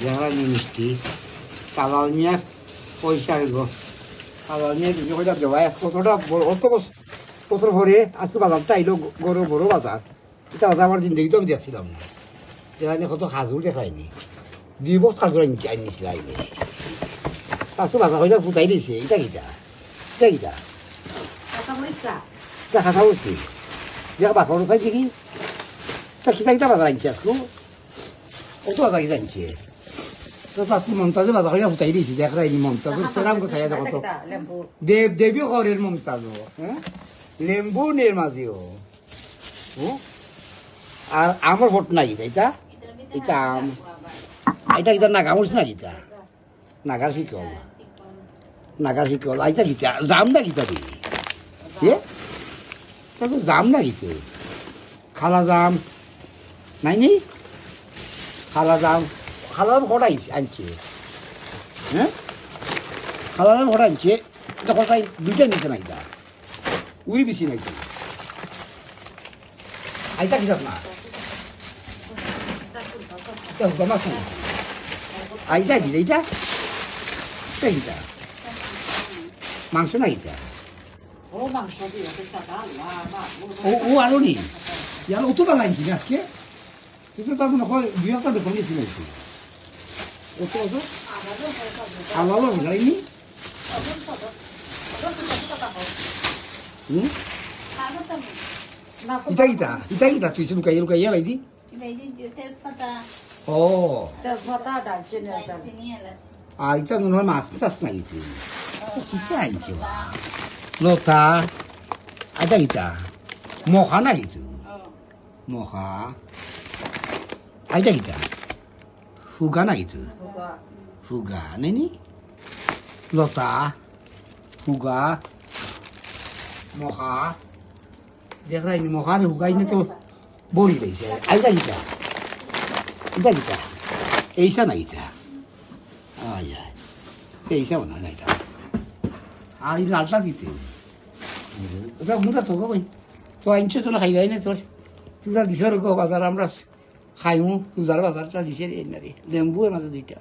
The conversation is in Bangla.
দেখানি মিষ্টি কালাল নিয়ে পয়সা গো কালাল নিয়ে দুটো কইটা দেওয়া কতটা অত বছর ভরে আজকে বাজারটা আইলো বড় বড় বাজার এটা বাজার আমার জিন্দগি তো আমি দেখছিলাম না যেখানে কত হাজুর দেখায়নি দুই বছর হাজুর আনি আনিছিল আইলে আজকে বাজার কইটা ফুটাই দিয়েছে এটা কিটা এটা কিটা খাতা বলছি দেখা বাজার চাইছে কি তা কিতা কিতা বাজার আনছে আজকে কত বাজার কিতা আনছে তো আজকে মমতাজে বাজার কইটা ফুটাই দিয়েছে দেখ রাইনি মমতাজের সেরাম কোথায় দেখো তো দেব দেবী করের মমতাজ হ্যাঁ লেম্বু নির্মাজিও হ্যাঁ? আর আমার ভোট নাই এটা এটা আম এটা এটা নাগামুস না গীতা নাগার শিকল নাগার শিকল আইতা গীতা যাম না গীতা দি এ তা তো যাম না গীতে খালা যাম নাই নি খালা যাম 하나는 호랑이지 않 지. 응? 하나는 호랑이 지. 근데 호랑이 물전 있잖아 이 다. 우리 비시나 있잖 아. 아이다 기다 마. 야, 그거 막 아이다 기다리 자. 기다리 자. 망수나 있 다. 오 망수도 여기다가 와 와. 오오 아로 니. 야, 오토바가 인지 나스 케. 그래서 다음에 거의 유학가도 보내주면 있 어. অত অত আলাদা বুঝাইনি হুম ইটা ইটা ইটা ইটা তুই লুকাই লুকাই ইয়ার আইদি ও তেজপাতা দালচিনি আর ইটা মনে হয় মাছ টাছ নাই ইতি কিটা আনছি লতা আটা ইটা মখা না ইতু মখা আইটা কিটা ফুগা না ইতু ফুগা নেনি লতা ফুগা মখা দেখাই নি মখা নি ফুগাই নি তো বড়ি পাইছে আইটা কিটা ইটা কিটা এইসা না ইটা আয় আয় এইসা না না এটা আর এই লালটা দিতে ওটা মুটা তো কই তো আইনছে তো খাইবাই না তোর তুলা দিছার গো বাজার আমরা খাইমু তুজার বাজারটা দিছে রে লেম্বু এর মাঝে দুইটা